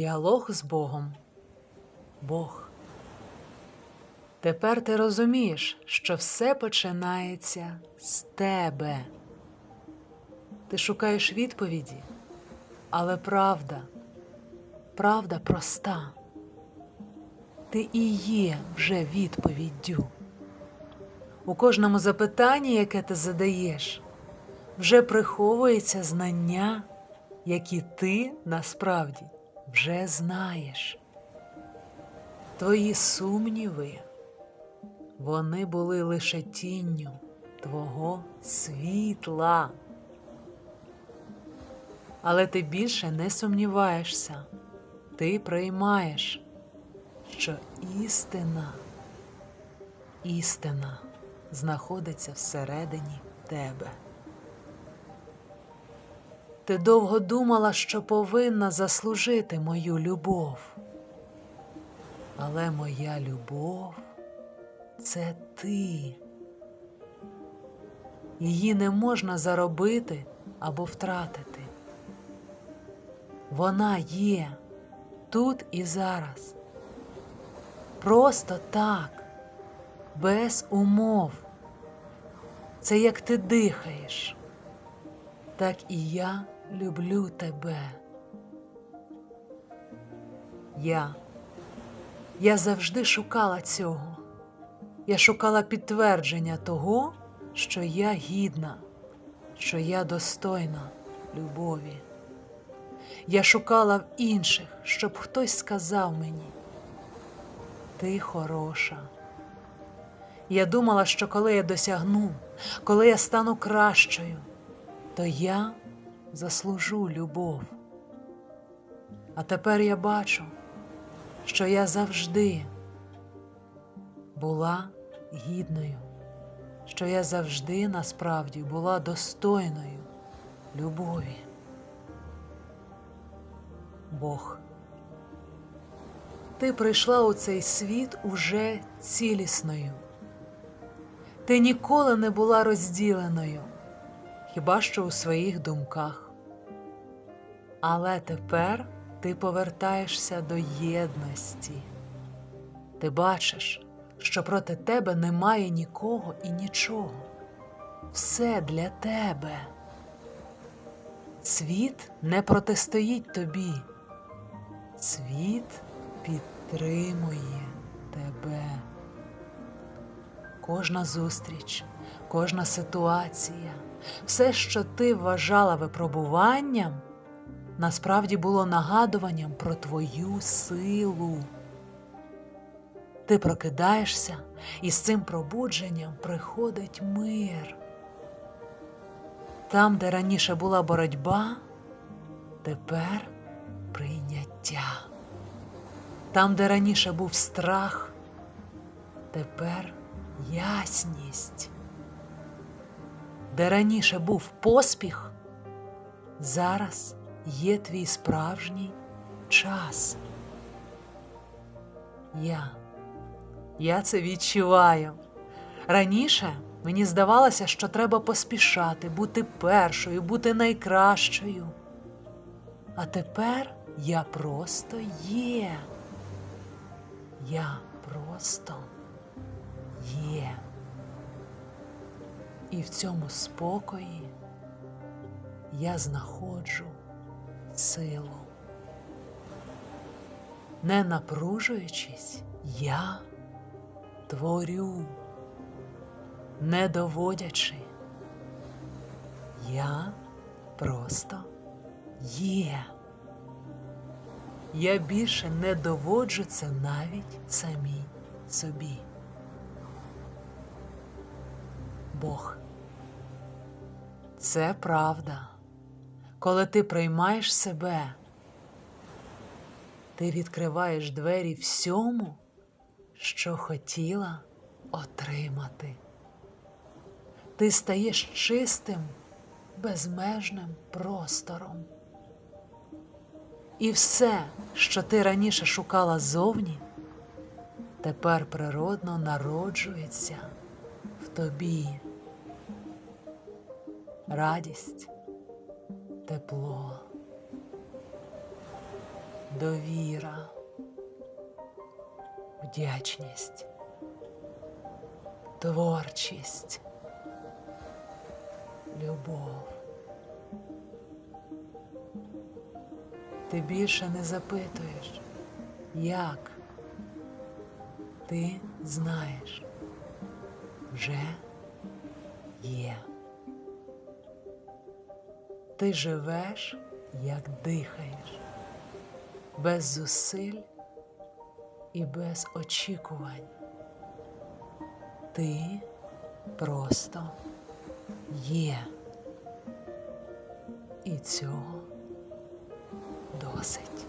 Діалог з Богом. Бог. Тепер ти розумієш, що все починається з тебе. Ти шукаєш відповіді, але правда, правда проста. Ти і є вже відповіддю. У кожному запитанні, яке ти задаєш, вже приховується знання, які ти насправді вже знаєш. Твої сумніви, вони були лише тінню твого світла. Але ти більше не сумніваєшся, ти приймаєш, що істина, істина знаходиться всередині тебе. Ти довго думала, що повинна заслужити мою любов. Але моя любов це ти. Її не можна заробити або втратити. Вона є тут і зараз. Просто так, без умов. Це як ти дихаєш, так і я люблю тебе. Я. Я завжди шукала цього. Я шукала підтвердження того, що я гідна, що я достойна любові. Я шукала в інших, щоб хтось сказав мені, ти хороша. Я думала, що коли я досягну, коли я стану кращою, то я заслужу любов. А тепер я бачу, що я завжди була гідною, що я завжди насправді була достойною любові. Бог. Ти прийшла у цей світ уже цілісною. Ти ніколи не була розділеною, хіба що у своїх думках. Але тепер ти повертаєшся до єдності. Ти бачиш, що проти тебе немає нікого і нічого. Все для тебе. Світ не протистоїть тобі. Світ підтримує тебе. Кожна зустріч, кожна ситуація, все, що ти вважала випробуванням, насправді було нагадуванням про твою силу. Ти прокидаєшся, і з цим пробудженням приходить мир. Там, де раніше була боротьба, тепер прийняття. Там, де раніше був страх, тепер ясність. Де раніше був поспіх, зараз є твій справжній час. Я, я це відчуваю. Раніше мені здавалося, що треба поспішати, бути першою, бути найкращою. А тепер я просто є. Я просто є. І в цьому спокої я знаходжу силу. Не напружуючись, я творю, не доводячи. Я просто є. Я більше не доводжу це навіть самій собі. Бог. Це правда. Коли ти приймаєш себе, ти відкриваєш двері всьому, що хотіла отримати. Ти стаєш чистим, безмежним простором. І все, що ти раніше шукала зовні, тепер природно народжується в тобі. Радість, тепло, довіра, вдячність, творчість, любов. Ти більше не запитуєш, як ти знаєш, вже є. Ти живеш, як дихаєш, без зусиль і без очікувань. Ти просто є. І цього досить.